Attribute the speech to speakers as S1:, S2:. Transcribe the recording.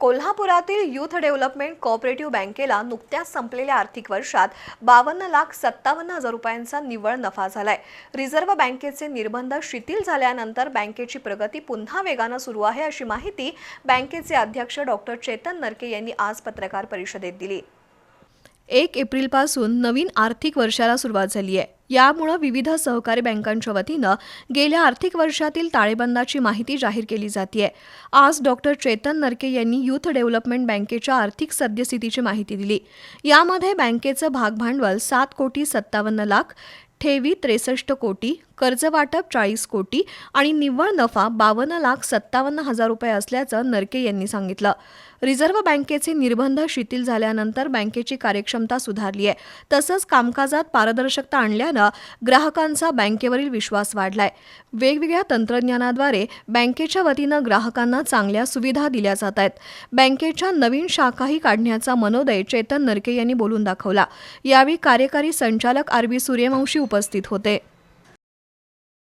S1: कोल्हापुरातील youth development cooperative बँकेला नुकत्याच संपलेल्या आर्थिक वर्षात बावन्न लाख सत्तावन्न हजार रुपयांचा निव्वळ नफा झालाय. रिझर्व्ह बँकेचे निर्बंध शिथिल झाल्यानंतर बँकेची प्रगती पुन्हा वेगानं सुरू आहे अशी माहिती बँकेचे अध्यक्ष डॉक्टर चेतन नरके यांनी आज पत्रकार परिषदेत दिली. एक एप्रिलपासून नवीन आर्थिक वर्षाला सुरुवात झाली आहे. यामुळं विविध सहकारी बँकांच्या वतीनं गेल्या आर्थिक वर्षातील ताळेबंदाची माहिती जाहीर केली जाते आज डॉक्टर चेतन नरके यांनी युथ डेव्हलपमेंट बँकेच्या आर्थिक सद्यस्थितीची माहिती दिली. यामध्ये बँकेचं भागभांडवल सात कोटी सत्तावन्न लाख ठेवी त्रेसष्ट कोटी कर्जवाटप चाळीस कोटी आणि निव्वळ नफा बावन्न लाख सत्तावन्न हजार रुपये असल्याचं नरके यांनी सांगितलं. रिझर्व्ह बँकेचे निर्बंध शिथिल झाल्यानंतर बँकेची कार्यक्षमता सुधारली आहे तसंच कामकाजात पारदर्शकता आणल्यानं ग्राहकांचा बँकेवरील विश्वास वाढलाय. वेगवेगळ्या तंत्रज्ञानाद्वारे बँकेच्या वतीनं ग्राहकांना चांगल्या सुविधा दिल्या जात आहेत. बँकेच्या नवीन शाखाही काढण्याचा मनोदय चेतन नरके यांनी बोलून दाखवला. यावेळी कार्यकारी संचालक आर बी सूर्यवंशी उपस्थित होते.